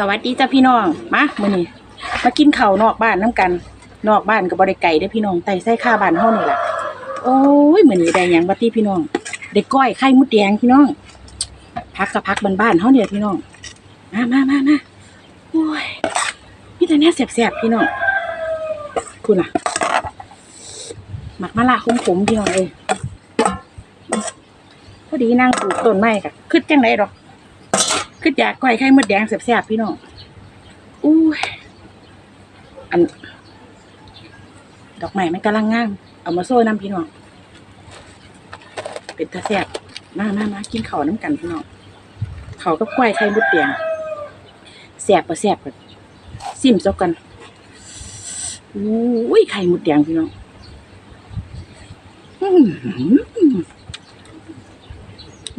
สวัสดีจ้าพี่น้อง มามื้อนี้มากินข้าวนอกบ้านน้ำกัน นอกบ้านก็บ่ได้ไก่เด้พี่น้องไต่ไส้ข้าบ้านเฮานี่แหละโอ้ยมื้อนี้ได้ยังบัดนี้พี่น้องได้ก้อยไข่มุดแดงพี่น้อง พักกับพักบ้านๆเฮาเนี่ยพี่น้อง มามามามาโอ้ยมีแต่แน่แซ่บๆพี่น้องคุณน่ะหมักมะละขมๆพี่น้องเอ้ยพอดีนั่งปลูกต้นไม้กะคิดจังไดดอก คืออยากก้อยไข่มดแดงแซ่บๆพี่น้องอู้ยอัน ดอกไม้มันกำลังงาม เอามาโซ่น้ำพี่น้องเป็นตาแซ่บมามามากินข้าวน้ำกันพี่น้องเขากับก้อยไข่มดแดงแซ่บปะแซ่บกันซิมซอกกันอู้ยไข่มดแดงพี่น้องอื้อหือ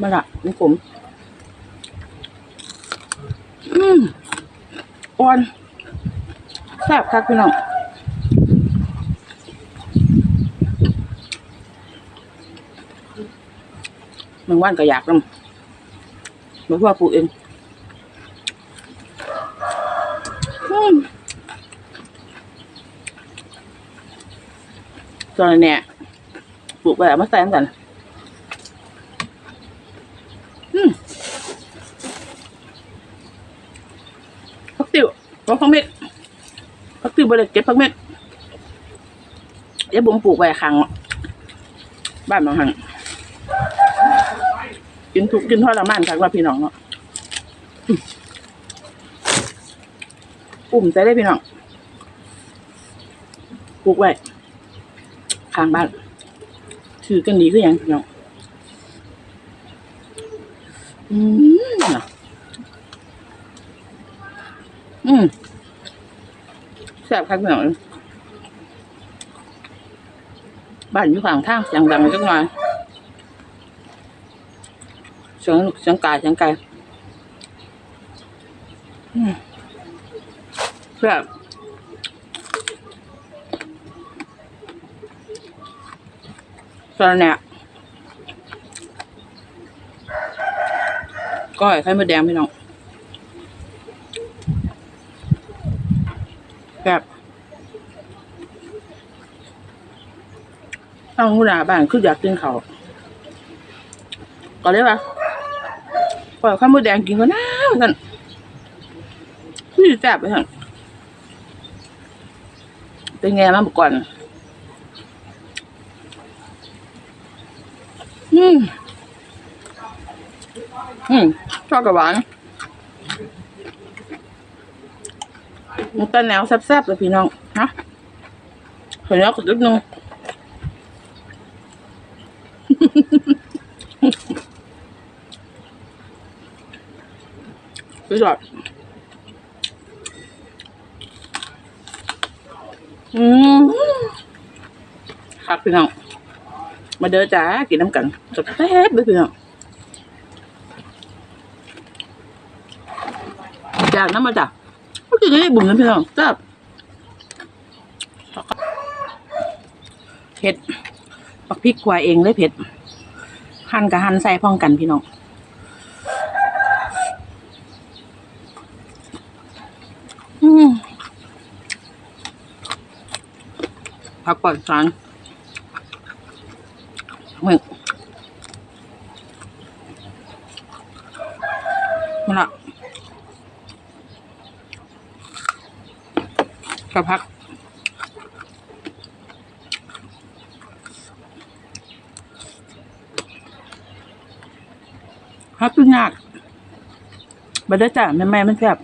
มาละนี่ผม อืม อ่อนแซ่บครับพี่น้องบางวันก็อยากนำไม่ว่าปูเองตอนนี้ปลูกไปเอามาใส่กัน อืม พักติวพักพักเม็ดพักติวบริเก็บพักเม็ดเดี๋ยวผมปลูกไว้ข้างบ้านบางหันกินทุกกินทอดละมันครับว่าพี่น้องเนาะอุ่มใจได้พี่น้องปลูกไว้ข้างบ้านถือกันดีคือหยังพี่น้องอืมนะ อืมแซ่บครับพี่องบ้านอยู่ข้างทางเสียงดังจังหน่อยเสียงเสียงกายเสียงไก่อืมแซ่บตอนเนี้ยก้อยไข่มดแดงพี่น้อง แบบตั้งหูหนาบ้านคืออยากกินเขาก็เลยว่าปล่อยข้าวมือแดงกินก็น่าเหมือนกันคือแซ่บไปทั้งเป็นไงมาเมื่อก่อน อืม อืมชอบกับหวาน มันก็แนวแซ่บๆเลยพี่น้องฮะเห็นแล้วก็ลึกนึงไปจอดอืมครับพี่น้อง มาเด้อจ้า กินน้ำกันจะแซ่บเลยพี่น้องจากน้ำมาจ้ะ ก็คือได้บุ๋มนะพี่น้องจับเผ็ดปักพริกควายเองเลยเผ็ด หั่นกับหั่นใส่พ้องกันพี่น้องอืมผักปอดสารหมึกมาละ กับพักพักตุ้งยากบัดเด้อจ้ะแม่แม่มันแซ่บ